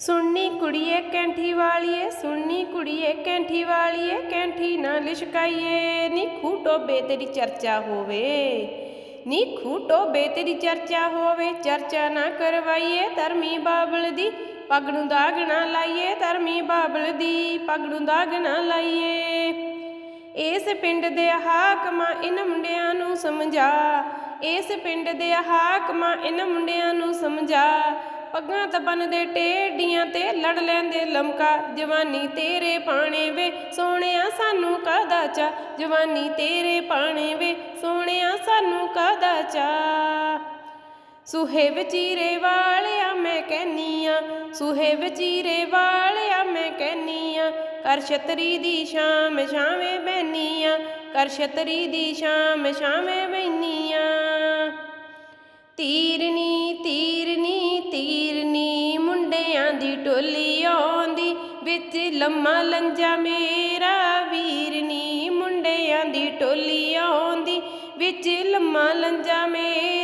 ਸੁਣਨੀ ਕੁੜੀਏ ਕੈਂਠੀ ਵਾਲੀਏ, ਸੁਣਨੀ ਕੁੜੀਏ ਕੈਂਠੀ ਵਾਲੀਏ, ਕੈਂਠੀ ਨਾ ਲਿਸ਼ਕਾਈਏ। ਨੀ ਖੂਟੋਬੇ ਤੇਰੀ ਚਰਚਾ ਹੋਵੇ ਨੀ ਖੂਟੋਬੇ ਤੇਰੀ ਚਰਚਾ ਹੋਵੇ। ਚਰਚਾ ਨਾ ਕਰਵਾਈਏ ਧਰਮੀ ਬਾਬਲ ਦੀ ਪੱਗ ਨੂੰ ਦਾਗ ਨਾ ਲਾਈਏ ਧਰਮੀ ਬਾਬਲ ਦੀ ਪੱਗ ਨੂੰ ਦਾਗ ਨਾ ਲਾਈਏ। ਇਸ ਪਿੰਡ ਦੇ ਹਾਕਮਾਂ ਇਹਨਾਂ ਮੁੰਡਿਆਂ ਨੂੰ ਸਮਝਾ, ਇਸ ਪਿੰਡ ਦੇ ਹਾਕਮਾਂ ਇਹਨਾਂ ਮੁੰਡਿਆਂ ਨੂੰ ਸਮਝਾ। ਪੱਗਾਂ ਤਾਂ ਬੰਨਦੇ ਟੇਡੀਆਂ ਤੇ ਲੜ ਲੈਂਦੇ ਲਮਕਾ, ਜਵਾਨੀ ਤੇਰੇ ਪਾਣੇ ਵੇ, ਸੋਹਣਿਆ ਸਾਨੂੰ ਕਾਦਾ ਚਾ ਜਵਾਨੀ ਤੇਰੇ ਪਾਣੇ ਵੇ, ਸੋਹਣਿਆ ਸਾਨੂੰ ਕਾਦਾ ਚਾ ਸੁਹੇ ਵਚੀਰੇ ਵਾਲਿਆ ਮੈਂ ਕਹਿਨੀਆਂ ਸੁਹੇ ਵਚੀਰੇ ਵਾਲਿਆ ਮੈਂ ਕਹਿਨੀਆਂ ਕਰ ਛਤਰੀ ਦੀ ਸ਼ਾਮ ਸ਼ਾਵੇਂ ਬੈਨੀਆਂ ਕਰ ਛਤਰੀ ਦੀ ਸ਼ਾਮ ਸ਼ਾਵੇਂ ਬੈਨੀਆਂ ਦੀ ਟੋਲੀ ਆਉਂਦੀ, ਵਿੱਚ ਲੰਮਾ ਲੰਜਾ ਮੇਰਾ ਵੀਰਨੀ ਮੁੰਡਿਆਂ ਦੀ ਟੋਲੀ ਆਉਂਦੀ, ਵਿੱਚ ਲੰਮਾ ਲੰਜਾ ਮੇਰਾ